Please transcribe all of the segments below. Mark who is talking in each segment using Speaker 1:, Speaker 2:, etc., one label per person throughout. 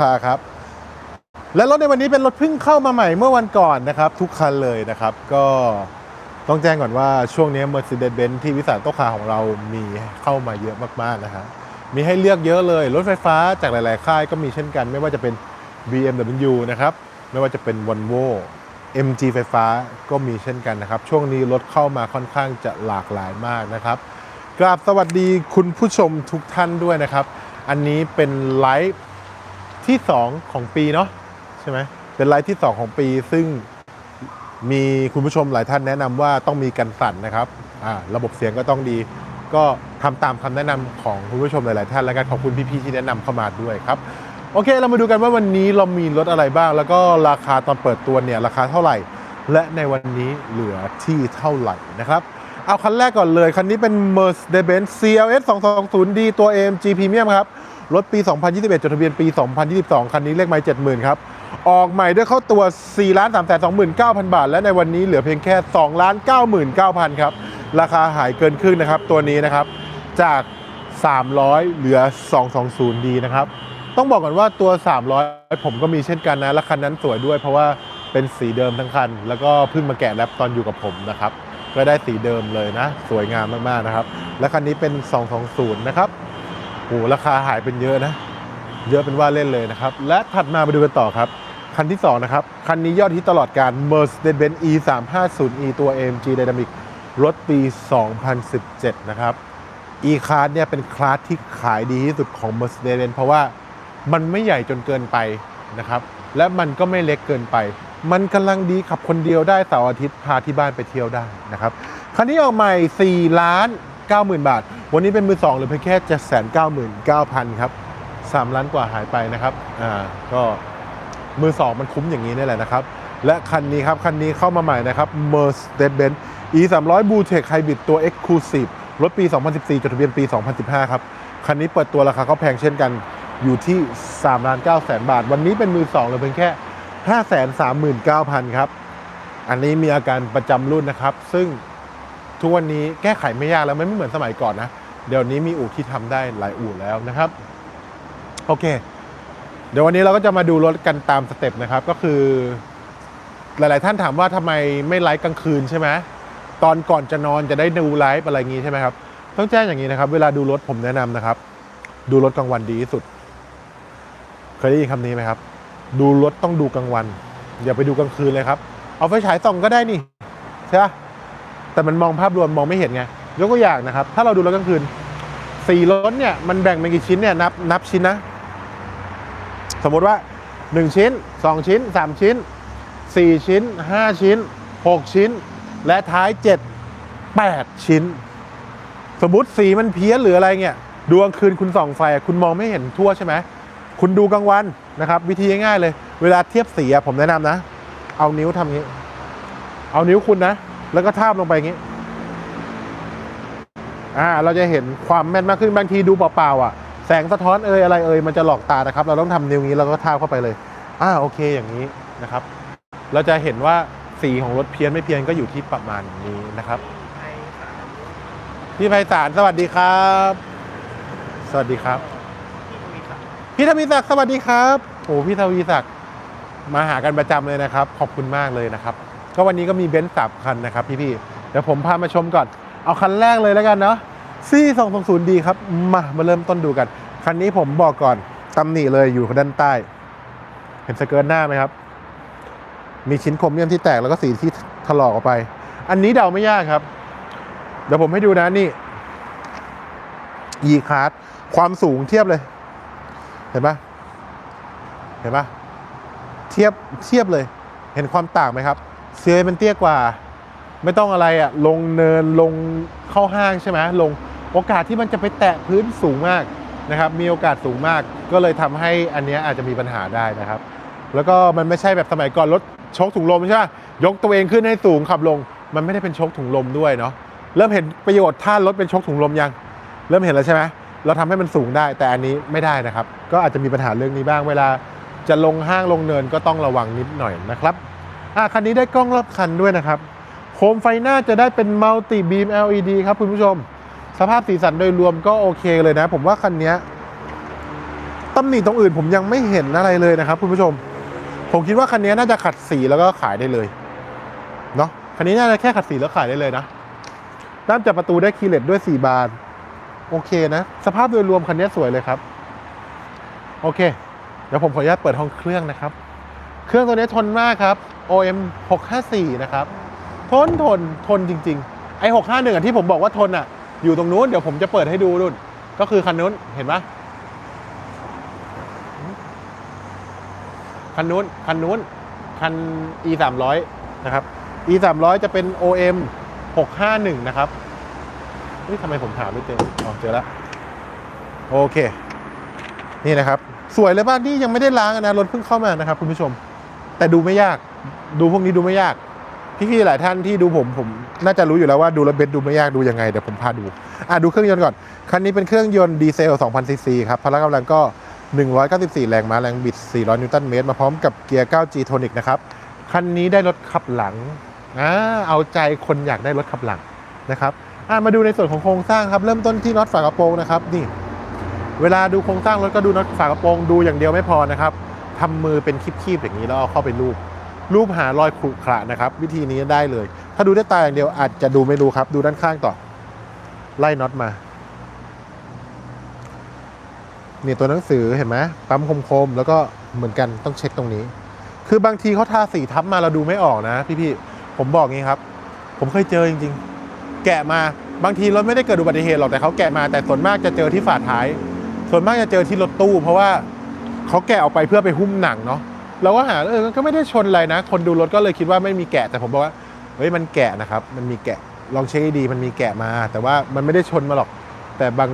Speaker 1: คาครับ และรถในวันนี้เป็นรถเพิ่งเข้ามาใหม่เมื่อวันก่อนนะครับ ทุกคันเลยนะครับ ก็ต้องแจ้งก่อนว่าช่วงนี้ Mercedes-Benz ที่วิสานโตคาของเรามีเข้ามาเยอะมากๆนะฮะมีให้เลือกเยอะเลย รถไฟฟ้าจากหลาย ๆ ค่ายก็มีเช่นกัน ไม่ว่าจะเป็น BMW นะครับ ไม่ว่าจะเป็น Volvo MG ไฟฟ้าก็มีเช่นกันนะครับ ช่วงนี้รถเข้ามาค่อนข้างจะหลากหลายมากนะครับกราบสวัสดีคุณผู้ชมทุกท่านด้วยนะครับ อันนี้เป็นไลฟ์ ที่ 2 ของปีเนาะใช่ไหมเป็นไลฟ์ที่ 2 ของปี ซึ่งมีคุณผู้ชมหลายท่านแนะนำว่าต้องมีกันสั่นนะครับอ่าระบบเสียงก็ต้องดี ก็ทำตามคำแนะนำของคุณผู้ชมหลาย ๆ ท่านแล้วกันขอบคุณพี่ๆที่แนะนำเข้ามาด้วยครับโอเค เรามาดูกันว่าวันนี้เรามีรถอะไรบ้าง แล้วก็ราคาตอนเปิดตัวเนี่ยราคาเท่าไหร่ และในวันนี้เหลือที่เท่าไหร่นะครับเอาคันแรกก่อนเลย คันนี้เป็น Mercedes-Benz CLS 220D ตัว AMG Premium ครับ รถปี 2021 จดทะเบียนปี 2022 คันนี้เลขไมล์70,000 ครับ ออกใหม่ด้วยเข้าตัว 4 3 2 9 0 0 0 บาท และในวันนี้เหลือเพียงแค่ 2 99,000 ครับ ราคาหายเกินครึ่งนะครับ ตัวนี้นะครับ จาก 300 เหลือ 220D นะครับ ต้องบอกก่อนว่าตัว 300 ผมก็มีเช่นกันนะ และคันนั้นสวยด้วยเพราะว่าเป็นสีเดิมทั้งคัน แล้วก็เพิ่งมาแกะแรปตอนอยู่กับผมนะครับ ก็ได้สีเดิมเลยนะ สวยงามมากๆนะครับ และคันนี้เป็น 220 นะครับ โหราคาหายเป็นเยอะนะ เยอะเป็นว่าเล่นเลยนะครับ และถัดมามาดูกันต่อครับ คันที่ 2 นะครับ คันนี้ยอดฮิตตลอดการ Mercedes-Benz E350e ตัว AMG Dynamic รถปี 2017 นะครับ E-Class เนี่ยเป็นคลาสที่ขายดีที่สุดของ Mercedes-Benz เพราะว่ามันไม่ใหญ่จนเกินไปนะครับ และมันก็ไม่เล็กเกินไป มันกำลังดีขับคนเดียวได้เสาร์อาทิตย์พาที่บ้านไปเที่ยวได้นะครับ คันนี้ออกใหม่ 4 ล้าน 9 0,000 บาท วันนี้เป็นมือ2เหรือเพียงแค่799,000 ครับ 3 ล้านกว่าหายไปนะครับ อ่า ก็มือ2มันคุ้มอย่างนี้นี่แหละนะครับ และคันนี้ครับ คันนี้เข้ามาใหม่นะครับ Mercedes-Benz E 3 0 0 Blue Tech Hybrid ตัว Exclusive รถปี 2014 จดทะเบียนปี 2015 ครับ คันนี้เปิดตัวราคาเขาแพงเช่นกัน อยู่ที่3ล้าน9แสนบาท วันนี้เป็นมือ2เหลือเพียงแค่539,000 ครับ อันนี้มีอาการประจำรุ่นนะครับ ซึ่ง ทุกวันนี้แก้ไขไม่ยากแล้วมันไม่เหมือนสมัยก่อนนะ เดี๋ยวนี้มีอู่ที่ทำได้หลายอู่แล้วนะครับ โอเค เดี๋ยววันนี้เราก็จะมาดูรถกันตามสเต็ปนะครับ ก็คือ หลาย ๆ ท่านถามว่าทำไมไม่ไลฟ์กลางคืนใช่ไหมตอนก่อนจะนอนจะได้ดูไลฟ์อะไรงี้ใช่ไหมครับ ต้องแจ้งอย่างนี้นะครับ เวลาดูรถผมแนะนำนะครับ ดูรถกลางวันดีที่สุด เคยได้ยินคำนี้ไหมครับ ดูรถต้องดูกลางวัน อย่าไปดูกลางคืนเลยครับ เอาไฟฉายส่องก็ได้นี่ใช่ปะ แต่มันมองภาพรวมมองไม่เห็นไงยกตัวอย่างนะครับ ถ้าเราดูรถกลางคืนสี่รถเนี่ยมันแบ่งเป็นกี่ชิ้นเนี่ยนับนับชิ้นนะ สมมติว่า 1 ชิ้น 2 ชิ้น 3 ชิ้น 4 ชิ้น 5 ชิ้น 6 ชิ้น และท้าย 7 8 ชิ้น สมมติสีมันเพี้ยนหรืออะไรเงี้ยดูกลางคืนคุณส่องไฟคุณมองไม่เห็นทั่วใช่ไหมคุณดูกลางวันนะครับ วิธีง่ายๆเลย เวลาเทียบสีผมแนะนำนะ เอานิ้วทำงี้ เอานิ้วคุณนะ แล้วก็ทาบลงไปอย่างงี้ อ่า เราจะเห็นความแม่นมากขึ้นบางทีดูเปล่าๆอะ แสงสะท้อนเอ่ยอะไรเอ่ยมันจะหลอกตานะครับ เราต้องทำนิ้วงี้แล้วก็ทาบเข้าไปเลย อ่าโอเคอย่างนี้นะครับ เราจะเห็นว่าสีของรถเพี้ยนไม่เพี้ยนก็อยู่ที่ประมาณนี้นะครับ พี่ไพศาลสวัสดีครับ สวัสดีครับ พี่ทวีศักดิ์สวัสดีครับโอ้พี่ทวีศักดิ์มาหากันประจำเลยนะครับ ขอบคุณมากเลยนะครับ ก็วันนี้ก็มีเบนซ์สับคันนะครับพี่ๆเดี๋ยวผมพามาชมก่อน เอาคันแรกเลยแล้วกันเนาะซี่สองสองศูนย์ดีครับ มามาเริ่มต้นดูกัน คันนี้ผมบอกก่อนตำหนิเลยอยู่ด้านใต้ เห็นสเกิร์ตหน้าไหมครับ มีชิ้นครเมียมที่แตกแล้วก็สีที่ถลอกออกไป อันนี้เดาไม่ยากครับ เดี๋ยวผมให้ดูนะนี่ e c a r d ความสูงเทียบเลย เห็นปะเห็นปะเทียบเทียบเลย เห็นความต่างไหมครับ เซียมันเตี้ยกว่า ไม่ต้องอะไรอะลงเนินลงเข้าห้างใช่ไหมลงโอกาสที่มันจะไปแตะพื้นสูงมากนะครับมีโอกาสสูงมากก็เลยทำให้อันนี้อาจจะมีปัญหาได้นะครับ แล้วก็มันไม่ใช่แบบสมัยก่อนรถโชคถุงลมใช่ไหมยกตัวเองขึ้นให้สูงขับลง มันไม่ได้เป็นโชคถุงลมด้วยเนาะเริ่มเห็นประโยชน์ท่ารถเป็นโชคถุงลมยัง เริ่มเห็นแล้วใช่ไหมเราทำให้มันสูงได้ แต่อันนี้ไม่ได้นะครับ ก็อาจจะมีปัญหาเรื่องนี้บ้างเวลาจะลงห้างลงเนินก็ต้องระวังนิดหน่อยนะครับ อะคันนี้ได้กล้องรอบคันด้วยนะครับ โคมไฟหน้าจะได้เป็นมัลติบีม LED ครับคุณผู้ชม สภาพสีสันโดยรวมก็โอเคเลยนะ ผมว่าคันนี้ตำหนิตรงอื่นผมยังไม่เห็นอะไรเลยนะครับคุณผู้ชม ผมคิดว่าคันนี้น่าจะขัดสีแล้วก็ขายได้เลยเนาะคันนี้น่าจะแค่ขัดสีแล้วขายได้เลยนะด้ามจับประตูได้คีเลตด้วย4บาน โอเคนะ สภาพโดยรวมคันนี้สวยเลยครับ โอเค เดี๋ยวผมขออนุญาตเปิดห้องเครื่องนะครับ เครื่องตัวนี้ทนมากครับ OM 654 นะครับ ทนทนทนจริง ๆ ไอ้ 651อะที่ผมบอกว่าทนอะ อยู่ตรงนู้น เดี๋ยวผมจะเปิดให้ดูนู่น ก็คือคันนู้น เห็นปะคันนู้น คันนู้น คัน e 3 0 0นะครับ e 3 0 0จะเป็น OM 651 นะครับเฮ้ยทำไมผมถามไม่เจออ๋อเจอแล้ว โอเค นี่นะครับ สวยเลยบ้านนี่ยังไม่ได้ล้างนะ รถเพิ่งเข้ามานะครับ คุณผู้ชม แต่ดูไม่ยาก ดูพวกนี้ดูไม่ยาก พี่ๆหลายท่านที่ดูผมผมน่าจะรู้อยู่แล้วว่าดูรถเบนซ์ดูไม่ยากดูยังไงเดี๋ยวผมพาดูอะดูเครื่องยนต์ก่อน คันนี้เป็นเครื่องยนต์ดีเซล 2,000 ซีซีครับพละกำลังก็ 194 แรงม้าแรงบิด 400 นิวตันเมตร มาพร้อมกับเกียร์ 9G Tonic นะครับ คันนี้ได้รถขับหลังอ่าเอาใจคนอยากได้รถขับหลังนะครับอะมาดูในส่วนของโครงสร้างครับเริ่มต้นที่น็อตฝากระโปรงนะครับนี่เวลาดูโครงสร้างรถก็ดูน็อตฝากระโปรงดูอย่างเดียวไม่พอนะครับ ทำมือเป็นคีบๆอย่างนี้แล้วเอาเข้าไปรูป รูปหารอยขรุขระนะครับ วิธีนี้ได้เลย ถ้าดูด้วยตาอย่างเดียวอาจจะดูไม่รู้ครับ ดูด้านข้างต่อ ไล่น็อตมาเนี่ยตัวหนังสือเห็นไหมปั๊มคมๆแล้วก็เหมือนกันต้องเช็คตรงนี้ คือบางทีเขาทาสีทับมาเราดูไม่ออกนะ พี่ๆผมบอกงี้ครับ ผมเคยเจอจริง ๆ แกะมาบางทีรถไม่ได้เกิดอุบัติเหตุหรอกแต่เขาแกะมาแต่ส่วนมากจะเจอที่ฝาท้าย ส่วนมากจะเจอที่รถตู้ เพราะว่า เขาแกะออกไปเพื่อไปหุ้มหนังเนาะเราก็หาเออก็ไม่ได้ชนอะไรนะ คนดูรถก็เลยคิดว่าไม่มีแกะแต่ผมบอกว่าเฮ้ยมันแกะนะครับมันมีแกะลองเช็คให้ดีมันมีแกะมา แต่ว่ามันไม่ได้ชนมาหรอก แต่บาง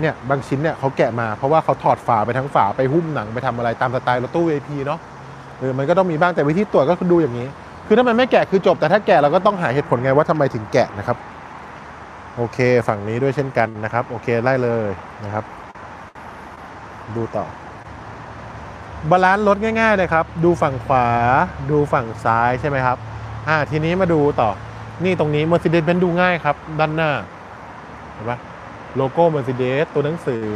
Speaker 1: เนี่ยบางชิ้นเนี่ยเขาแกะมาเพราะว่าเขาถอดฝาไปทั้งฝาไปหุ้มหนังไปทำอะไรตามสไตล์รถตู้ VIP เนาะเออมันก็ต้องมีบ้างแต่วิธีตรวจก็คือดูอย่างนี้ คือถ้ามันไม่แกะคือจบแต่ถ้าแกะเราก็ต้องหาเหตุผลไงว่าทำไมถึงแกะนะครับ โอเคฝั่งนี้ด้วยเช่นกันนะครับ โอเคไล่เลยนะครับ ดูต่อ บาลานซ์รถง่ายๆเลยครับ ดูฝั่งขวา ดูฝั่งซ้ายใช่ไหมครับ อ่า ทีนี้มาดูต่อ นี่ตรงนี้ Mercedes-Benz ดูง่ายครับ ด้านหน้า เห็นปะโลโก้ Mercedes ตัวหนังสือ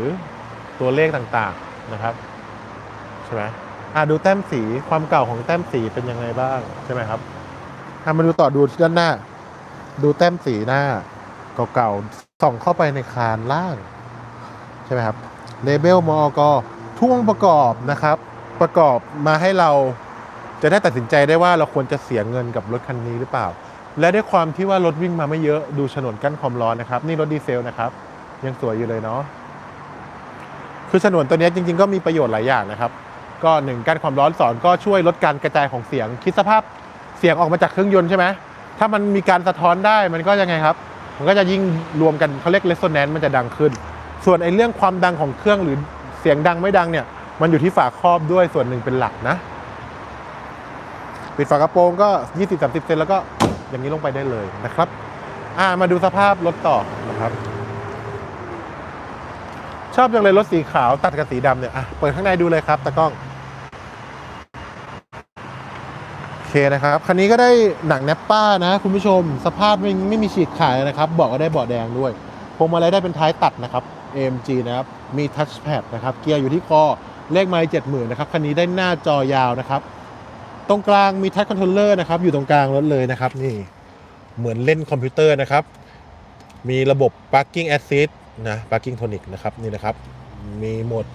Speaker 1: ตัวเลขต่างๆนะครับ ใช่ไหมอ่าดูแต้มสี ความเก่าของแต้มสีเป็นยังไงบ้างใช่ไหมครับอ่ามาดูต่อดูด้านหน้า ดูแต้มสีหน้า เก่าๆ ส่องเข้าไปในคานล่าง ใช่ไหมครับ เลเบลมอกทุกองค์ประกอบนะครับ ประกอบมาให้เราจะได้ตัดสินใจได้ว่าเราควรจะเสียเงินกับรถคันนี้หรือเปล่า และด้วยความที่ว่ารถวิ่งมาไม่เยอะดูฉนวนกั้นความร้อนนะครับ นี่รถดีเซลนะครับ ยังสวยอยู่เลยเนาะคือฉนวนตัวนี้จริง ๆ ก็มีประโยชน์หลายอย่างนะครับ ก็หนึ่งกั้นความร้อนสองก็ช่วยลดการกระจายของเสียง คิดสภาพเสียงออกมาจากเครื่องยนต์ใช่ไหมถ้ามันมีการสะท้อนได้มันก็ยังไงครับ มันก็จะยิ่งรวมกันเขาเรียกเรสโซแนนซ์มันจะดังขึ้น ส่วนไอ้เรื่องความดังของเครื่องหรือเสียงดังไม่ดังเนี่ย มันอยู่ที่ฝาครอบด้วยส่วนหนึ่งเป็นหลักนะ ปิดฝากระโปรงก็ 20-30 เซนแล้วก็อย่างนี้ลงไปได้เลยนะครับอ่ามาดูสภาพรถต่อนะครับ ชอบจังเลยรถสีขาวตัดกับสีดำเนี่ยอะเปิดข้างในดูเลยครับตากล้องโอเคนะครับคันนี้ก็ได้หนังแนปป้านะ คุณผู้ชมสภาพไม่ไม่มีฉีกขาดนะครับเบาะก็ได้เบาะแดงด้วยพวงมาลัยได้เป็นท้ายตัดนะครับ AMG นะครับมีทัชแพดนะครับเกียร์อยู่ที่คอ เลขไมล์เจ็ดหมื่นนะครับคันนี้ได้หน้าจอยาวนะครับ ตรงกลางมีทัชคอนโทรลเลอร์นะครับอยู่ตรงกลางรถเลยนะครับนี่เหมือนเล่นคอมพิวเตอร์นะครับ มีระบบ Parking Assist นะ Parking Tonic นะครับนี่นะครับ มีโหมด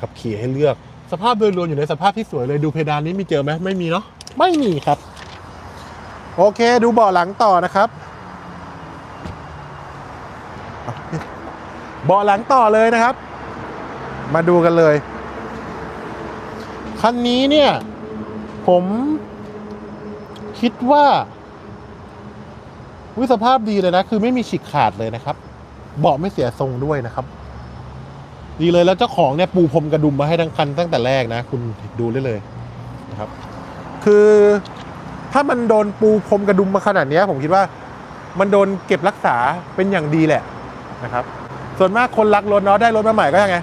Speaker 1: ขับขี่ให้เลือก สภาพโดยรวมอยู่ในสภาพที่สวยเลยดูเพดานนี้มีเจอไหมไม่มีเนาะไม่มีครับ โอเคดูเบาะหลังต่อนะครับเบาะหลังต่อเลยนะครับ มาดูกันเลย คันนี้เนี่ย ผมคิดว่า วิสภาพดีเลยนะ คือไม่มีฉีกขาดเลยนะครับ เบาะไม่เสียทรงด้วยนะครับ ดีเลยแล้วเจ้าของเนี่ยปูพรมกระดุมมาให้ทั้งคันตั้งแต่แรกนะ คุณดูได้เลยนะครับ คือถ้ามันโดนปูพรมกระดุมมาขนาดนี้ผมคิดว่ามันโดนเก็บรักษาเป็นอย่างดีแหละนะครับ ส่วนมากคนรักรถเนาะได้รถมาใหม่ก็ยังไง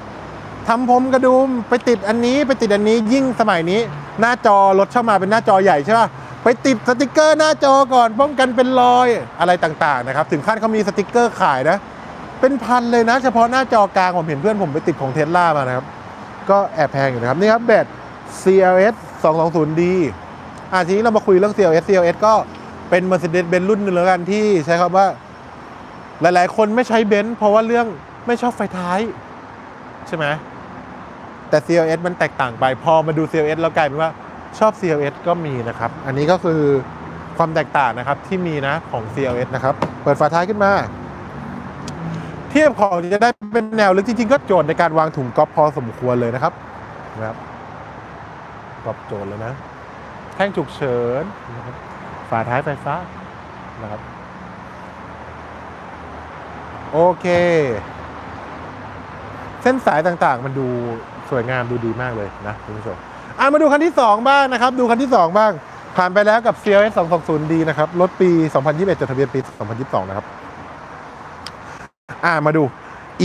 Speaker 1: ทำผมกระดุมไปติดอันนี้ไปติดอันนี้ยิ่งสมัยนี้ หน้าจอรถเข้ามาเป็นหน้าจอใหญ่ใช่ป่ะไปติดสติกเกอร์หน้าจอก่อนป้องกันเป็นรอยอะไรต่างๆนะครับถึงขั้นเขามีสติกเกอร์ขายนะ เป็นพันเลยนะ เฉพาะหน้าจอกลางผมเห็นเพื่อนผมไปติดของเทสลามานะครับก็แอบแพงอยู่นะครับนี่ครับแบต CLS 220D อะทีนี้เรามาคุยเรื่อง CLS CLS ก็เป็น Mercedes-Benz รุ่นหนึงแล้วกันที่ใช้คำว่า หลายๆ คนไม่ใช้เบนซ์เพราะว่าเรื่องไม่ชอบไฟท้าย ใช่ไหม แต่ CLS มันแตกต่างไปพอมาดู CLS แล้วกลายเป็นว่าชอบ CLS ก็มีนะครับ อันนี้ก็คือความแตกต่างนะครับที่มีนะของ CLS นะครับ เปิดฝาท้ายขึ้นมา เทียบของจะได้เป็นแนวลึกจริงๆ ก็โจทย์ในการวางถุงก๊อปพอสมควรเลยนะครับนะครับตอบโจทย์เลยนะ แท่งฉุกเฉินนะครับฝาท้ายไฟฟ้านะครับ โอเค เส้นสายต่างๆ มันดู สวยงามดูดีมากเลยนะคุณผู้ชมอะมาดูคันที่ 2 บ้างนะครับ ดูคันที่ 2 บ้าง ผ่านไปแล้วกับ CLS 220D นะครับ รถปี 2021 จดทะเบียนปี 2022 นะครับ อ่ามาดู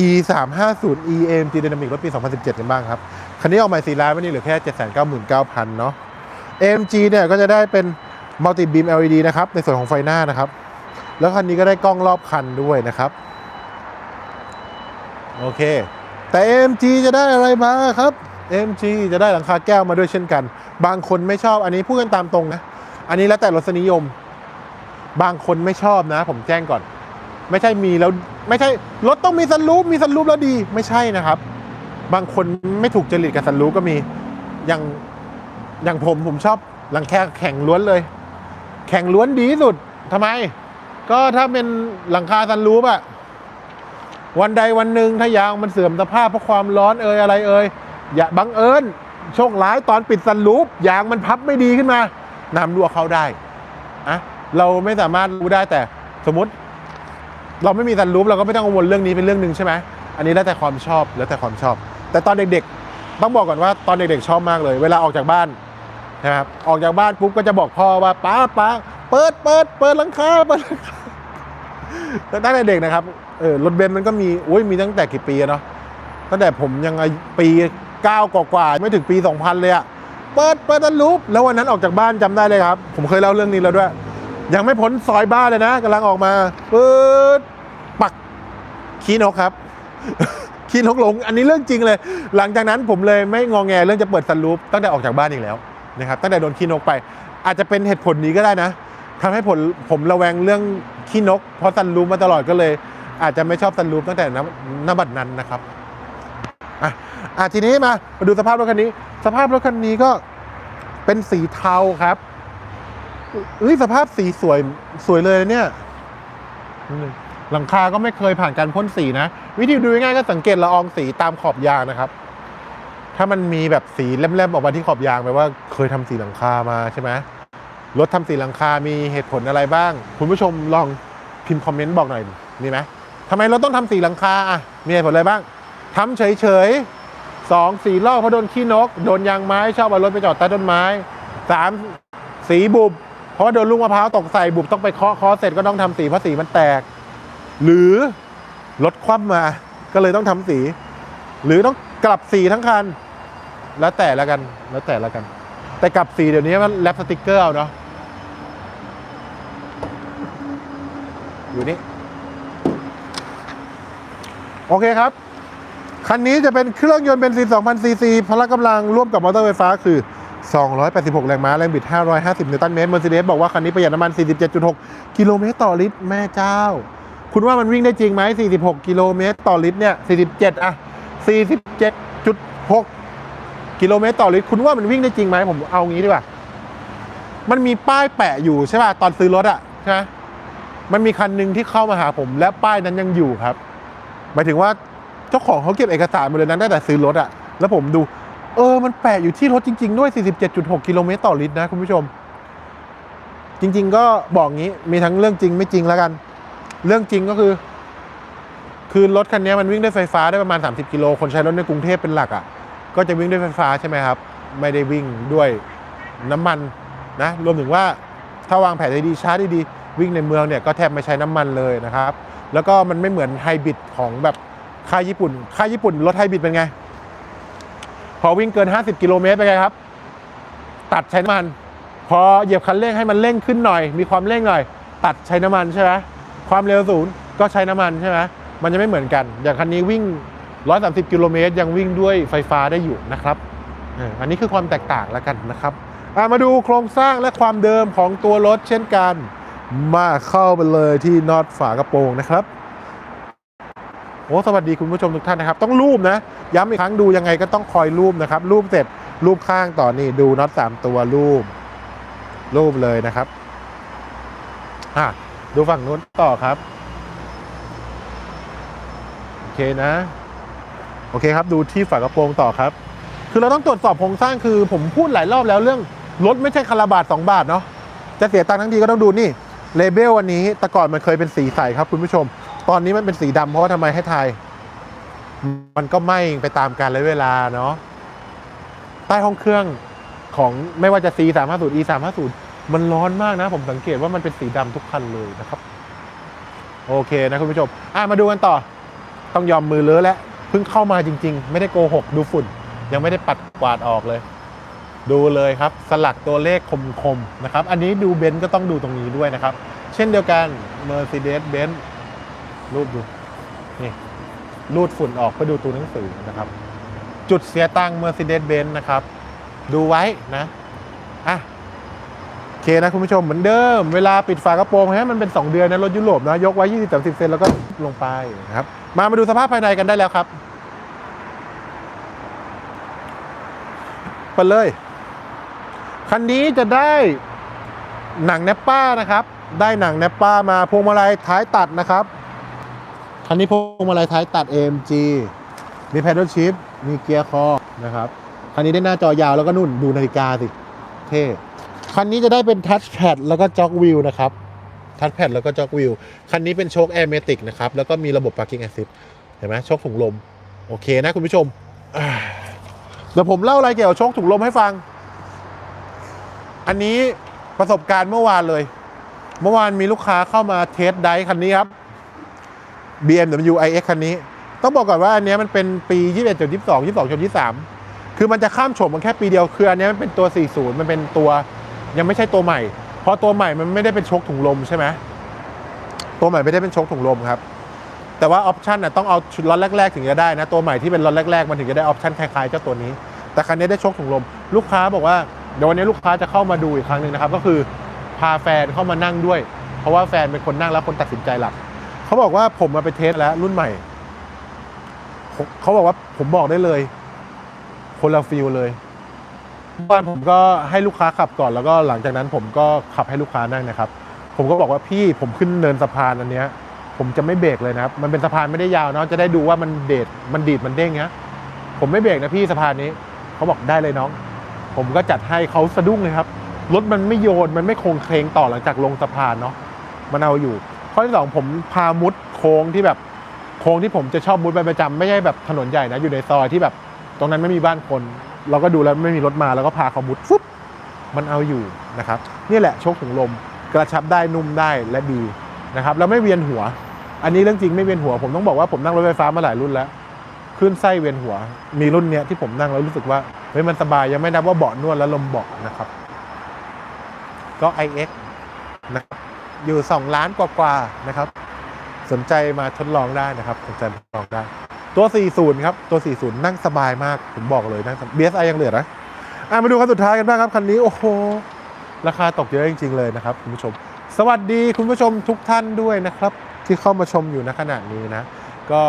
Speaker 1: e 3 5 0 e AMG Dynamic รถปี 2017 กันบ้างครับ คันนี้ออกใหม่สีล้านวันนี้เหลือแค่ 799,000 เนาะ AMG เนี่ยก็จะได้เป็น Multi Beam LED นะครับ ในส่วนของไฟหน้านะครับ แล้วคันนี้ก็ได้กล้องรอบคันด้วยนะครับ โอเค แต่ AMG จะได้อะไรมาครับ AMG จะได้หลังคาแก้วมาด้วยเช่นกัน บางคนไม่ชอบอันนี้พูดกันตามตรงนะ อันนี้แล้วแต่รสนิยม บางคนไม่ชอบนะ ผมแจ้งก่อน ไม่ใช่มีแล้วไม่ใช่รถต้องมีซันรูปมีซันรูปแล้วดีไม่ใช่นะครับ บางคนไม่ถูกจริตกับซันรูปก็มีอย่างอย่างผมผมชอบหลังแค่แข่งล้วนเลย แข่งล้วนดีที่สุดทำไม ก็ถ้าเป็นหลังคาซันรูปอะ วันใดวันหนึ่งถ้ายางมันเสื่อมสภาพเพราะความร้อนเอ่ยอะไรเอ่ยอย่าบังเอิญโชคร้ายตอนปิดซันรูปยางมันพับไม่ดีขึ้นมาน้ำรั่วเข้าได้อะเราไม่สามารถรู้ได้แต่สมมติ เราไม่มีซันรูปเราก็ไม่ต้องกังวลเรื่องนี้เป็นเรื่องหนึ่งใช่ไหมอันนี้แล้วแต่ความชอบแล้วแต่ความชอบ แต่ตอนเด็กๆ ต้องบอกก่อนว่าตอนเด็กๆชอบมากเลย เวลาออกจากบ้านนะครับออกจากบ้านปุ๊บก็จะบอกพ่อว่าป้าป้าเปิดเปิดเปิดหลังคาเปิดหลังคา ตั้งแต่เด็กนะครับเออรถเบนซ์มันก็มีโอ้ยมีตั้งแต่กี่ปีอะเนาะตั้งแต่ผมยังอายุปีเก้ากว่าๆไม่ถึงปี 2000 เลยอะเปิดเปิดตันรูปแล้ววันนั้นออกจากบ้านจำได้เลยครับ ผมเคยเล่าเรื่องนี้แล้วด้วย ยังไม่พ้นซอยบ้านเลยนะกำลังออกมาเปิดปักขี้นกครับขี้นกหลง อันนี้เรื่องจริงเลย หลังจากนั้นผมเลยไม่งองแงเรื่องจะเปิดซันรูปตั้งแต่ออกจากบ้านอีกแล้วนะครับตั้งแต่โดนขี้นกไป อาจจะเป็นเหตุผลนี้ก็ได้นะ ทำให้ผลผมระแวงเรื่องขี้นก เพราะซันรูปมาตลอดก็เลย อาจจะไม่ชอบซันรูปตั้งแต่นนบัดนั้นนะครับอะอะทีนี้มามาดูสภาพรถคันนี้ สภาพรถคันนี้ก็เป็นสีเทาครับเอ้ยสภาพสีสวยสวยเลยเนี่ยหลังคาก็ไม่เคยผ่านการพ่นสีนะ วิธีดูง่ายก็สังเกตละอองสีตามขอบยางนะครับ ถ้ามันมีแบบสีเล่มๆออกมาที่ขอบยางแปลว่าเคยทำสีหลังคามาใช่ไหม รถทำสีหลังคา มีเหตุผลอะไรบ้าง คุณผู้ชมลองพิมพ์คอมเมนต์บอกหน่อยมีไหมทำไมเราต้องทำสีหลังคาอะมีเหตุผลอะไรบ้างทำเฉยๆสองสีลอกเพราะโดนขี้นก โดนยางไม้ชอบเอารถไปจอดใต้ต้นไม้สามสีบุบ เพราะโดนลูกมะพร้าวตกใส่บุบต้องไปเคาะเคาะเสร็จก็ต้องทำสีเพราะสีมันแตก หรือรถคว่ำมาก็เลยต้องทำสี หรือต้องกลับสีทั้งคัน แล้วแต่ละกันแล้วแต่ละกัน แต่กลับสีเดี๋ยวนี้มันแรปสติกเกอร์เอาเนาะ อยู่นี่ โอเคครับ คันนี้จะเป็นเครื่องยนต์เบนซิน2,000ซีซีพละกำลังร่วมกับมอเตอร์ไฟฟ้าคือ 286 แรงม้า แรงบิด 550 นิวตันเมตร Mercedes บอกว่าคันนี้ประหยัดน้ำมัน 47.6 กิโลเมตรต่อลิตร แม่เจ้า คุณว่ามันวิ่งได้จริงไหม 46 กิโลเมตรต่อลิตรเนี่ย 47 อะ 47.6 กิโลเมตรต่อลิตร คุณว่ามันวิ่งได้จริงไหม ผมเอางี้ดีกว่า มันมีป้ายแปะอยู่ใช่ป่ะ ตอนซื้อรถอะใช่ไหม มันมีคันหนึ่งที่เข้ามาหาผม และป้ายนั้นยังอยู่ครับ หมายถึงว่าเจ้าของเขาเก็บเอกสารมาเลยนะตั้แต่ซื้อรถอะแล้วผมดู เออ มันแปะอยู่ที่รถจริง ๆ ด้วย 47.6 กิโลเมตรต่อลิตรนะคุณผู้ชม จริง ๆ ก็บอกงี้มีทั้งเรื่องจริงไม่จริงแล้วกัน เรื่องจริงก็คือ คือรถคันนี้มันวิ่งด้วยไฟฟ้าได้ประมาณ 30 กิโล คนใช้รถในกรุงเทพเป็นหลักอะ่ะ ก็จะวิ่งด้วยไฟฟ้าใช่ไหมครับ ไม่ได้วิ่งด้วยน้ำมันนะ รวมถึงว่าถ้าวางแผนดีๆชาร์จดีๆ วิ่งในเมืองเนี่ยก็แทบไม่ใช้น้ำมันเลยนะครับ แล้วก็มันไม่เหมือนไฮบริดของแบบค่ายญี่ปุ่น ค่ายญี่ปุ่นรถไฮบริดเป็นไง พอวิ่งเกิน 50 กิโลเมตรไปไงครับ ตัดใช้น้ำมัน พอเหยียบคันเร่งให้มันเร่งขึ้นหน่อย มีความเร่งหน่อย ตัดใช้น้ำมันใช่ไหมความเร็วศูนย์ก็ใช้น้ำมันใช่ไหมมันจะไม่เหมือนกัน อย่างคันนี้วิ่ง 130 กิโลเมตรยังวิ่งด้วยไฟฟ้าได้อยู่นะครับ อันนี้คือความแตกต่างแล้วกันนะครับ มาดูโครงสร้างและความเดิมของตัวรถเช่นกัน มาเข้าไปเลยที่น็อตฝากระโปรงนะครับโอ้สวัสดีคุณผู้ชมทุกท่านนะครับ ต้องรูปนะ ย้ำอีกครั้งดูยังไงก็ต้องคอยรูปนะครับ รูปเสร็จรูปข้างต่อนี่ดูน็อตสามตัวรูป รูปเลยนะครับอะดูฝั่งนู้นต่อครับ โอเคนะ โอเคครับ ดูที่ฝากระโปรงต่อครับ คือเราต้องตรวจสอบโครงสร้างคือผมพูดหลายรอบแล้วเรื่องรถไม่ใช่คาราบาทสองบาทเนาะจะเสียตังค์ทั้งทีก็ต้องดูนี่ เลเบลวันนี้แต่ก่อนมันเคยเป็นสีใสครับคุณผู้ชม ตอนนี้มันเป็นสีดำเพราะว่าทำไมให้ไทย มันก็ไหม้ไปตามกาลเวลาเนาะใต้ห้องเครื่องของไม่ว่าจะ C 3 5 0 E 3 5 0มันร้อนมากนะ ผมสังเกตว่ามันเป็นสีดำทุกคันเลยนะครับ โอเคนะคุณผู้ชมอะมาดูกันต่อ ต้องยอมมือเลอะแล้วเพิ่งเข้ามาจริง ๆ ไม่ได้โกหกดูฝุ่น ยังไม่ได้ปัดกวาดออกเลย ดูเลยครับสลักตัวเลขคมๆนะครับ อันนี้ดูเบนซ์ก็ต้องดูตรงนี้ด้วยนะครับ เช่นเดียวกัน Mercedes-Benz รูปดูนี่รูดฝุ่นออกเพื่อดูตัวหนังสือนะครับ จุดเสียตังค์ Mercedes-Benz นะครับ ดูไว้นะอะโอเคนะคุณผู้ชมเหมือนเดิม เวลาปิดฝากระโปรงฮะมันเป็น 2 เดือนนะรถยุโรปนะ ยกไว้ 20 30 เซนแล้วก็ลงไปนะครับ มามาดูสภาพภายในกันได้แล้วครับ ไปเลย คันนี้จะได้หนังแนปป้านะครับ ได้หนังแนปป้ามาพวงมาลัยท้ายตัดนะครับ คันนี้พวงมาลัยท้ายตัด AMG มี pedal shift มีเกียร์คอนะครับ คันนี้ได้หน้าจอยาวแล้วก็นุ่นดูนาฬิกาสิ เท่ คันนี้จะได้เป็นทัชแพดแล้วก็จ็อกวิวนะครับทัชแพดแล้วก็จ็อกวิว คันนี้เป็นโชคแอร์เมติกนะครับ แล้วก็มีระบบ parking assist เห็นไหมโชคถุงลม โอเคนะคุณผู้ชมอ่าเดี๋ยวผมเล่าอะไรเกี่ยวกับโชคถุงลมให้ฟัง อันนี้ประสบการณ์เมื่อวานเลย เมื่อวานมีลูกค้าเข้ามาเทสไดฟ์คันนี้ครับ BMW iX คันนี้ ต้องบอกก่อนว่าอันนี้มันเป็นปี 21จน22 22จน23 คือมันจะข้ามโฉมมันแค่ปีเดียว คืออันนี้มันเป็นตัว 40 มันเป็นตัวยังไม่ใช่ตัวใหม่ เพราะตัวใหม่มันไม่ได้เป็นชคถุงลมใช่ไหมตัวใหม่ไม่ได้เป็นชคถุงลมครับ แต่ว่าออปชันน่ะต้องเอาชุดล็อตแรก ๆ ถึงจะได้นะ ตัวใหม่ที่เป็นล็อตแรก ๆ มันถึงจะได้ออปชันคล้ายๆเจ้าตัวนี้ แต่คันนี้ได้ชคถุงลม ลูกค้าบอกว่า เดี๋ยววันนี้ลูกค้าจะเข้ามาดูอีกครั้งหนึ่งนะครับ ก็คือพาแฟนเข้ามานั่งด้วย เพราะว่าแฟนเป็นคนนั่งแล้วคนตัดสินใจหลัก เขาบอกว่าผมมาไปเทสแล้วรุ่นใหม่ เขาบอกว่าผมบอกได้เลย คนละฟิลเลยบ้านผมก็ให้ลูกค้าขับก่อนแล้วก็หลังจากนั้นผมก็ขับให้ลูกค้านั่งนะครับ ผมก็บอกว่าพี่ผมขึ้นเนินสะพานอันเนี้ย ผมจะไม่เบรกเลยนะครับ มันเป็นสะพานไม่ได้ยาวเนาะจะได้ดูว่ามันเดดมันดีดมันเด้งเงี้ยผมไม่เบรกนะพี่สะพานนี้ เขาบอกได้เลยน้อง ผมก็จัดให้เขาสะดุ้งเลยครับ รถมันไม่โยน มันไม่โค้งเคลงต่อหลังจากลงสะพานเนาะ มันเอาอยู่ ข้อที่สองผมพามุดโค้งที่แบบโค้งที่ผมจะชอบมุดไปประจำไม่ใช่แบบถนนใหญ่นะ อยู่ในซอยที่แบบ ตรงนั้นไม่มีบ้านคน เราก็ดูแล้วไม่มีรถมาแล้วก็พาเขามุดฟุ๊บมันเอาอยู่นะครับ นี่แหละโชคถุงลมกระชับได้นุ่มได้และดีนะครับ แล้วไม่เวียนหัว อันนี้เรื่องจริงไม่เวียนหัว ผมต้องบอกว่าผมนั่งรถไฟฟ้ามาหลายรุ่นแล้ว ขึ้นไส้เวียนหัว มีรุ่นเนี้ยที่ผมนั่งแล้วรู้สึกว่าเฮ้ยมันสบายยังไม่นับว่าเบาะนวดและลมเบาะนะครับ ก็ iX นะครับอยู่ 2 ล้านกว่าๆนะครับ สนใจมาทดลองได้นะครับ สนใจทดลองได้ ตัว 40 ครับ ตัว 40 นั่งสบายมาก ผมบอกเลยนั่งสบ BSI ยังเหลือนะอะมาดูคันสุดท้ายกันบ้างครับ คันนี้โอ้โหราคาตกเยอะจริง ๆ เลยนะครับคุณผู้ชม สวัสดีคุณผู้ชมทุกท่านด้วยนะครับ ที่เข้ามาชมอยู่ณขณะนี้นะ ก็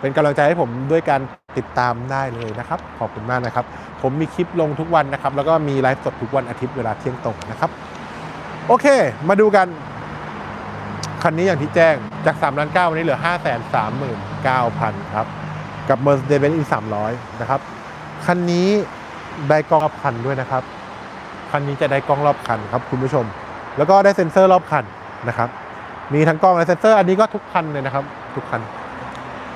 Speaker 1: เป็นกำลังใจให้ผมด้วยการติดตามได้เลยนะครับ ขอบคุณมากนะครับ ผมมีคลิปลงทุกวันนะครับ แล้วก็มีไลฟ์สดทุกวันอาทิตย์เวลาเที่ยงตรงนะครับ โอเค มาดูกันคันนี้อย่างที่แจ้งจาก3ล้าน9วันนี้เหลือ 5 3 9 0 0 0 ครับ กับ Mercedes-Benz E 300 นะครับ คันนี้ได้กล้องรอบคันด้วยนะครับ คันนี้จะได้กล้องรอบคันครับคุณผู้ชม แล้วก็ได้เซ็นเซอร์รอบคันนะครับ มีทั้งกล้องและเซ็นเซอร์ อันนี้ก็ทุกคันเลยนะครับ ทุกคัน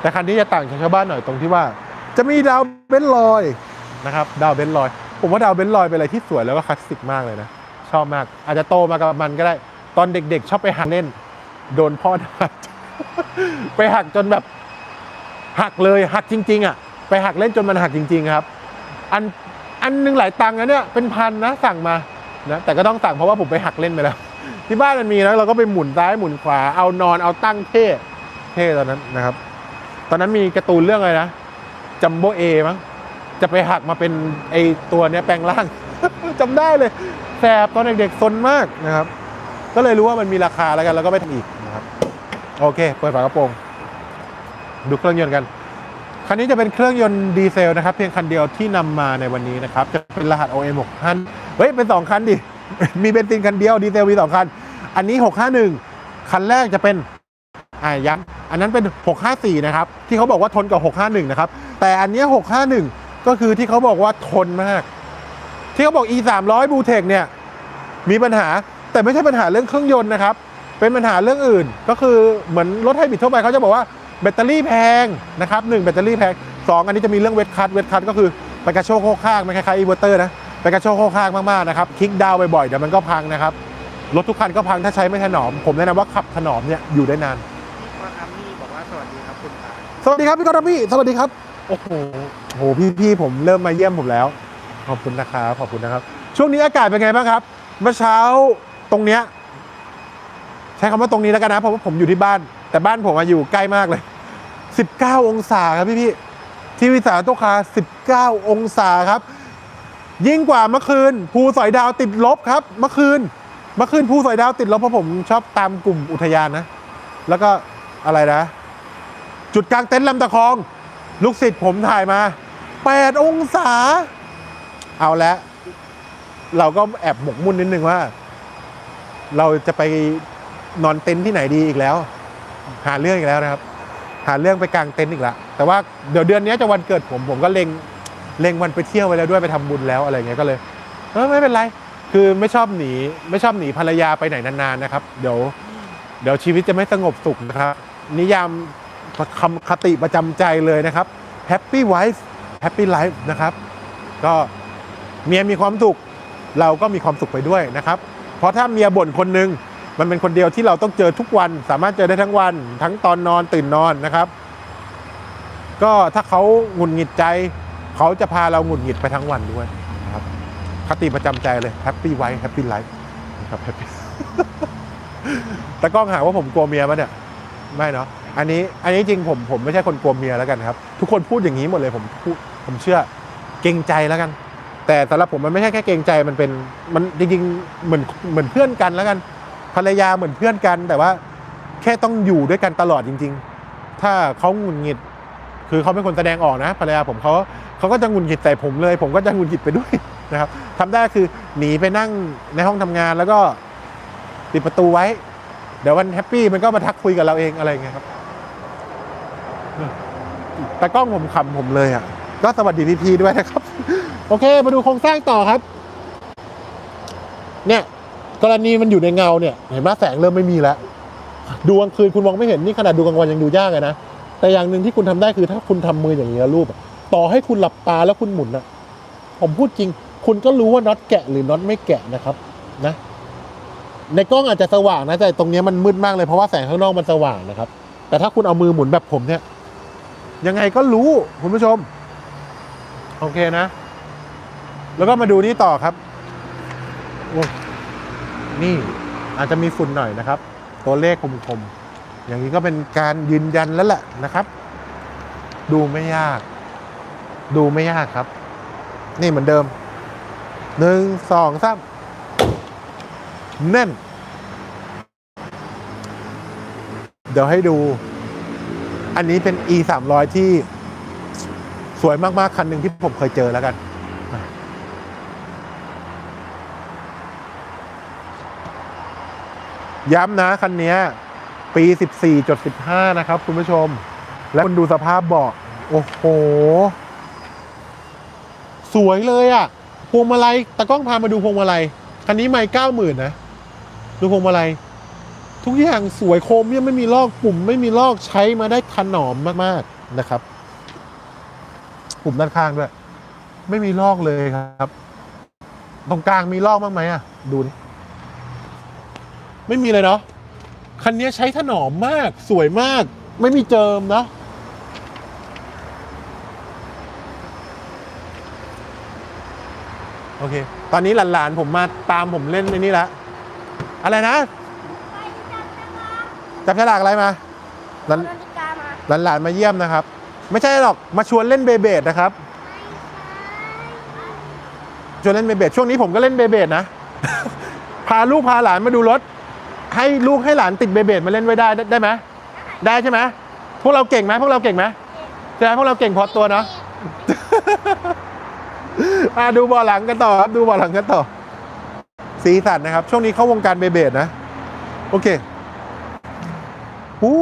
Speaker 1: แต่คันนี้จะต่างจากชาวบ้านหน่อยตรงที่ว่า จะมีดาวเบนซ์ลอยนะครับดาวเบนซ์ลอย ผมว่าดาวเบนซ์ลอยเป็นอะไรที่สวยแล้วก็คลาสสิกมากเลยนะ ชอบมาก อาจจะโตมากับมันก็ได้ ตอนเด็กๆ ชอบไปหักเล่น โดนพ่อด่าไปหักจนแบบ หักเลยหักจริง ๆ อะ ไปหักเล่นจนมันหักจริง ๆ ครับ อันอันหนึงหลายตังค์นะเนี่ยเป็นพันนะสั่งมานะแต่ก็ต้องสั่งเพราะว่าผมไปหักเล่นไปแล้ว ที่บ้านมันมีนะเราก็ไปหมุนซ้ายหมุนขวาเอานอนเอาตั้งเท่เท่ตอนนั้นนะครับ ตอนนั้นมีการ์ตูนเรื่องอะไรนะจัมโบเอมั้งจะไปหักมาเป็นไอตัวเนี้ยแปลงร่างจำได้เลยแสบตอนเด็กๆซนมากนะครับ ก็เลยรู้ว่ามันมีราคาแล้วกัน แล้วก็ไม่ทำอีกนะครับ โอเค เปิดฝากระโปรงดูเครื่องยนต์กัน คันนี้จะเป็นเครื่องยนต์ดีเซลนะครับ เพียงคันเดียวที่นำมาในวันนี้นะครับ จะเป็นรหัส OM 6 0 0เฮ้ย เป็น 2 คันดิ มีเบนซินคันเดียวดีเซลมี2คัน อันนี้ 651 คันแรกจะเป็น อ่ายักษ์อันนั้นเป็น 654 นะครับ ที่เขาบอกว่าทนกับ 651 นะครับ แต่อันนี้ 651 ก็คือที่เขาบอกว่าทนมาก ที่เขาบอก e 3 0 0 b l u t e c h เนี่ย มีปัญหาแต่ไม่ใช่ปัญหาเรื่องเครื่องยนต์นะครับ เป็นปัญหาเรื่องอื่น ก็คือเหมือนรถไฮบริดทั่วไปเขาจะบอกว่าแบตเตอรี่แพงนะครับหนึ่งแบตเตอรี่แพงสองอันนี้จะมีเรื่องเวทคัทเวทคัทก็คือไปกระโชกโคกข้างมันคล้ายๆอีเวอร์เตอร์นะไปกระโชกโคกข้างมากๆนะครับคลิกดาวน์บ่อยๆเดี๋ยวมันก็พังนะครับรถทุกคันก็พังถ้าใช้ไม่ถนอม ผมแนะนำว่าขับถนอมเนี่ยอยู่ได้นาน
Speaker 2: วัสดีครับ
Speaker 1: พี่กอล์ฟพี่สวัสดีครับโอ้โหโอ้โหพี่พี่ผมเริ่มมาเยี่ยมผมแล้ว ขอบคุณนะครับขอบคุณนะครับ ช่วงนี้อากาศเป็นไงบ้างครับ เมื่อเช้าตรงเนี้ยใช้คำว่าตรงนี้แล้วกันนะเพราะว่าผมอยู่ที่บ้าน แต่บ้านผมมาอยู่ใกล้มากเลย 19 องศาครับพี่พี่ที่วิสาโตคา 19 องศาครับ ยิ่งกว่าเมื่อคืนภูสอยดาวติดลบครับ เมื่อคืน เมื่อคืนภูสอยดาวติดลบเพราะผมชอบตามกลุ่มอุทยานนะ แล้วก็อะไรนะ จุดกลางเต็นท์ลำตะคอง ลูกศิษย์ผมถ่ายมา 8 องศา เอาละ เราก็แอบหมกมุ่นนิดนึงว่า เราจะไปนอนเต็นท์ที่ไหนดีอีกแล้ว หาเรื่องอีกแล้วนะครับ หาเรื่องไปกางเต็นท์อีกแล้วแต่ว่าเดี๋ยวเดือนนี้จะวันเกิดผมผมก็เล็งเล็งวันไปเที่ยวไว้แล้วด้วยไปทำบุญแล้วอะไรเงี้ยก็เลยเออไม่เป็นไร คือไม่ชอบหนีไม่ชอบหนีภรรยาไปไหนนานๆนะครับ เดี๋ยว เดี๋ยวชีวิตจะไม่สงบสุขนะครับ นิยาม คำคติประจำใจเลยนะครับ Happy Wife Happy Life นะครับ ก็เมียมีความสุขเราก็มีความสุขไปด้วยนะครับ เพราะถ้าเมียบ่นคนหนึง มันเป็นคนเดียวที่เราต้องเจอทุกวัน สามารถเจอได้ทั้งวัน ทั้งตอนนอนตื่นนอนนะครับ ก็ถ้าเขาหงุดหงิดใจ เขาจะพาเราหงุดหงิดไปทั้งวันด้วยนะครับคติประจำใจเลย Happy Wife Happy Life นะครับ Happy ตากล้องหาว่าผมกลัวเมียปะเนี่ย ไม่เนาะอันนี้อันนี้จริงผมผมไม่ใช่คนกลัวเมียแล้วกันครับ ทุกคนพูดอย่างนี้หมดเลยผมพูดผมเชื่อเกรงใจแล้วกัน แต่สำหรับผมมันไม่ใช่แค่เกรงใจมันเป็นมันจริงๆเหมือนเหมือนเพื่อนกันแล้วกัน ภรรยาเหมือนเพื่อนกัน แต่ว่าแค่ต้องอยู่ด้วยกันตลอดจริง ๆ ถ้าเขาหงุดหงิด คือเขาเป็นคนแสดงออกนะภรรยาผมเขาเขาก็จะหงุดหงิดใส่ผมเลย ผมก็จะหงุดหงิดไปด้วยนะครับทำได้คือหนีไปนั่งในห้องทำงานแล้วก็ปิดประตูไว้ เดี๋ยววันแฮปปี้มันก็มาทักคุยกับเราเองอะไรเงี้ยครับ แต่กล้องผมขำผมเลยอะ ก็สวัสดีพี่ๆด้วยนะครับ โอเค มาดูโครงสร้างต่อครับ เนี่ย กรณีมันอยู่ในเงาเนี่ย เห็นไหมแสงเริ่มไม่มีแล้ว ดูกลางคืนคุณมองไม่เห็นนี่ขนาดดูกลางวันยังดูยากเลยนะ แต่อย่างหนึ่งที่คุณทำได้คือถ้าคุณทำมืออย่างนี้ยรูป ต่อให้คุณหลับตาแล้วคุณหมุนนะผมพูดจริง คุณก็รู้ว่าน็อตแกะหรือน็อตไม่แกะนะครับ นะ ในกล้องอาจจะสว่างนะแต่ตรงเนี้ยมันมืดมากเลยเพราะว่าแสงข้างนอกมันสว่างนะครับ แต่ถ้าคุณเอามือหมุนแบบผมเนี่ย ยังไงก็รู้คุณผู้ชม โอเคนะ แล้วก็มาดูนี่ต่อครับ นี่อาจจะมีฝุ่นหน่อยนะครับ ตัวเลขคมๆ อย่างนี้ก็เป็นการยืนยันแล้วแหละนะครับ ดูไม่ยาก ดูไม่ยากครับ นี่เหมือนเดิมหนึ่งสองสามแน่น เดี๋ยวให้ดู อันนี้เป็น e 3 0 0ที่สวยมากๆ คันหนึ่งที่ผมเคยเจอแล้วกัน ย้ำนะ คันนี้ปี 14.15 นะครับ คุณผู้ชม แล้วคุณดูสภาพเบาะโอ้โห สวยเลยอะ่ะ พวงมาลัยตากล้องพามาดูพวงมาลัย คันนี้ไม่เก้าหมื่นนะ ดูพวงมาลัย ทุกอย่างสวยโคมยังไม่มีลอกปุ่มไม่มีลอกใช้มาได้ขนอมมากๆนะครับ ปุ่มด้านข้างด้วย ไม่มีลอกเลยครับ ตรงกลางมีลอกบ้างไหมอะ ดูดิไม่มีเลยเนาะคันนี้ใช้ถนอมมากสวยมาก ไม่มีเจิมเนาะโอเค ตอนนี้หลานๆผมมาตามผมเล่นในนี่ล้วอะไรนะ จับฉลากอะไรมาหลาน
Speaker 3: นาฬิกามา
Speaker 1: หลานๆมาเยี่ยมนะครับ ไม่ใช่หรอกมาชวนเล่นเบเบดนะครับชวนเล่นเบเบดช่วงนี้ผมก็เล่นเบเบดนะ พาลูกพาหลานมาดูรถ ให้ลูกให้หลานติดเบเบดมาเล่นไว้ได้ได้ได้ไหมได้ใช่ไหมพวกเราเก่งไหมพวกเราเก่งไหมใช่ไหมพวกเราเก่งพอตัวเนาะอะดูบอลหลังกันต่อครับดูบอลหลังกันต่อ สีสันนะครับ ช่วงนี้เข้าวงการเบเบดนะ โอเคโอ้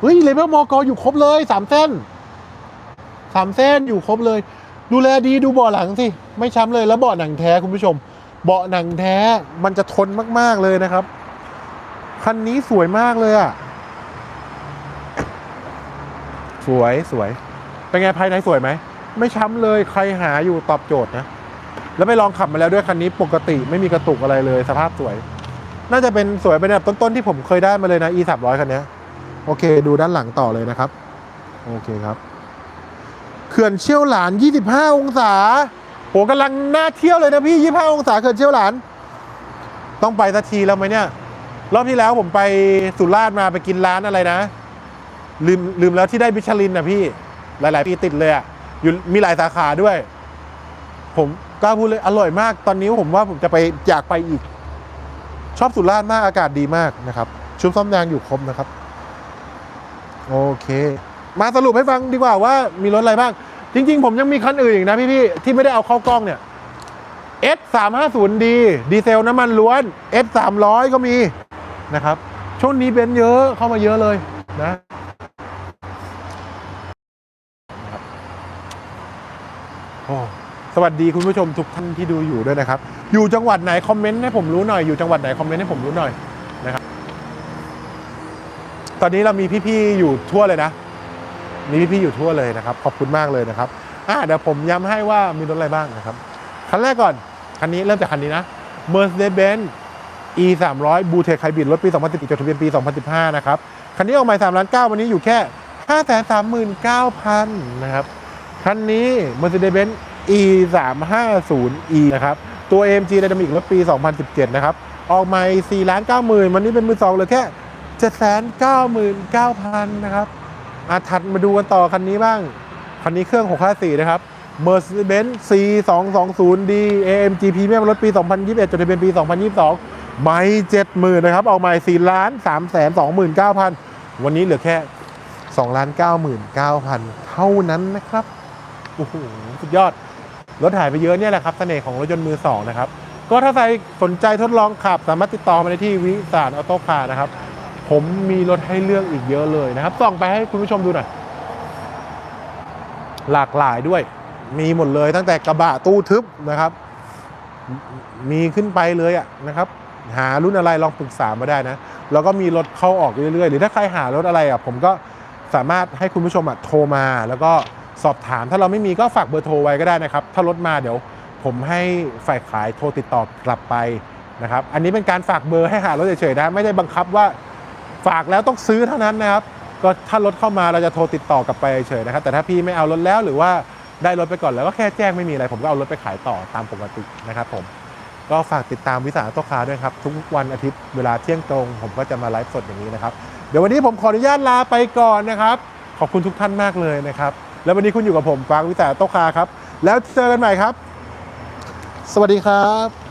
Speaker 1: เฮ้ยเลเวลมอกอยู่ครบเลยสามเส้นสามเส้นอยู่ครบเลย ดูแลดีดูเบาะหลังสิ ไม่ช้ำเลยแล้วเบาะหนังแท้คุณผู้ชม เบาะหนังแท้มันจะทนมาก ๆ เลยนะครับ คันนี้สวยมากเลยอะสวยสวย เป็นไงภายในสวยไหม ไม่ช้ำเลยใครหาอยู่ตอบโจทย์นะ แล้วไปลองขับมาแล้วด้วยคันนี้ปกติไม่มีกระตุกอะไรเลยสภาพสวย น่าจะเป็นสวยเป็นอันดับต้นๆที่ผมเคยได้มาเลยนะ e 3 0 0คันนี้โอเค ดูด้านหลังต่อเลยนะครับ โอเคครับเขื่อนเชี่ยวหลาน 25 องศาโหกำลังน่าเที่ยวเลยนะพี่ 25 องศาเขื่อนเชี่ยวหลาน ต้องไปสักทีแล้วไหมเนี่ย รอบที่แล้วผมไปสุราษฎร์มาไปกินร้านอะไรนะ ลืมลืมแล้วที่ได้มิชลินนะพี่ หลาย ๆ ปีติดเลยอะอยู่มีหลายสาขาด้วย ผมกล้าพูดเลยอร่อยมาก ตอนนี้ผมว่าผมจะไปอยากไปอีก ชอบสุราษฎร์มากอากาศดีมากนะครับ ชุดซ่อมยางอยู่ครบนะครับ โอเค มาสรุปให้ฟังดีกว่าว่ามีรถอะไรบ้าง จริง ๆ ผมยังมีคันอื่นอีกนะพี่ๆที่ไม่ได้เอาเข้ากล้องเนี่ย S 3 5 0 D ดีเซลน้ำมันล้วน S 3 0 0 ก็มีนะครับ ช่วงนี้เบนเยอะเข้ามาเยอะเลยนะโอ้ สวัสดีคุณผู้ชมทุกท่านที่ดูอยู่ด้วยนะครับ อยู่จังหวัดไหนคอมเมนต์ให้ผมรู้หน่อย อยู่จังหวัดไหนคอมเมนต์ให้ผมรู้หน่อยนะครับ ตอนนี้เรามีพี่ๆอยู่ทั่วเลยนะมีพี่ๆอยู่ทั่วเลยนะครับ ขอบคุณมากเลยนะครับอะเดี๋ยวผมย้ำให้ว่ามีรถอะไรบ้างนะครับ คันแรกก่อน คันนี้เริ่มจากคันนี้นะ Mercedes-Benz E 3 0 0 b ูเทคไฮบริดรถปี 2010จดทะเบียนปี 2015 นะครับ คันนี้ออกหม่3ล้าน9วันนี้อยู่แค่ 539,000 นะครับ คันนี้ Mercedes-Benz E 3 5 0 E นะครับ ตัว AMG Dynamic รถปี 2017 นะครับ ออกใหม่4ล้าน90,000วันนี้เป็นมือสองเหลยแค่799,000 นะครับอาถัดมาดูกันต่อคันนี้บ้าง คันนี้เครื่อง 654 นะครับ Mercedes-Benz C 2 2 0 D AMG Premium รถปี 2021 จดทะเบียนปี 2022 ไม่70,000นะครับ ออกใหม่4ล้าน3 2 9 0 0 0 วันนี้เหลือแค่2ล้าน99,000 เท่านั้นนะครับ โอ้โห สุดยอด รถหายไปเยอะเนี่ยแหละครับเสน่ห์ของรถยนต์มือสองนะครับก็ถ้าใครสนใจทดลองขับ สามารถติดต่อมาได้ที่วิสารออโต้คาร์นะครับ ผมมีรถให้เลือกอีกเยอะเลยนะครับส่องไปให้คุณผู้ชมดูหน่อยหลากหลายด้วย มีหมดเลยตั้งแต่กระบะตู้ทึบนะครับ มีขึ้นไปเลยอะนะครับ หารุ่นอะไรลองปรึกษามาได้นะ แล้วก็มีรถเข้าออกเรื่อยๆ หรือถ้าใครหารถอะไรอะผมก็สามารถให้คุณผู้ชมอะโทรมาแล้วก็ สอบถาม ถ้าเราไม่มีก็ฝากเบอร์โทรไว้ก็ได้นะครับ ถ้ารถมาเดี๋ยวผมให้ฝ่ายขายโทรติดต่อกลับไปนะครับ อันนี้เป็นการฝากเบอร์ให้หารถเฉยๆนะ ไม่ได้บังคับว่าฝากแล้วต้องซื้อเท่านั้นนะครับ ก็ถ้ารถเข้ามาเราจะโทรติดต่อกลับไปเฉยๆนะครับ แต่ถ้าพี่ไม่เอารถแล้วหรือว่าได้รถไปก่อนแล้วก็แค่แจ้งไม่มีอะไร ผมก็เอารถไปขายต่อตามปกตินะครับผม ก็ฝากติดตามวิสาหกิจคาด้วยครับ ทุกวันอาทิตย์เวลาเที่ยงตรง ผมก็จะมาไลฟ์สดอย่างนี้นะครับ เดี๋ยววันนี้ผมขออนุญาตลาไปก่อนนะครับ ขอบคุณทุกท่านมากเลยนะครับ แล้ววันนี้คุณอยู่กับผมฟางวิสาโตคาครับ แล้วเจอกันใหม่ครับ สวัสดีครับ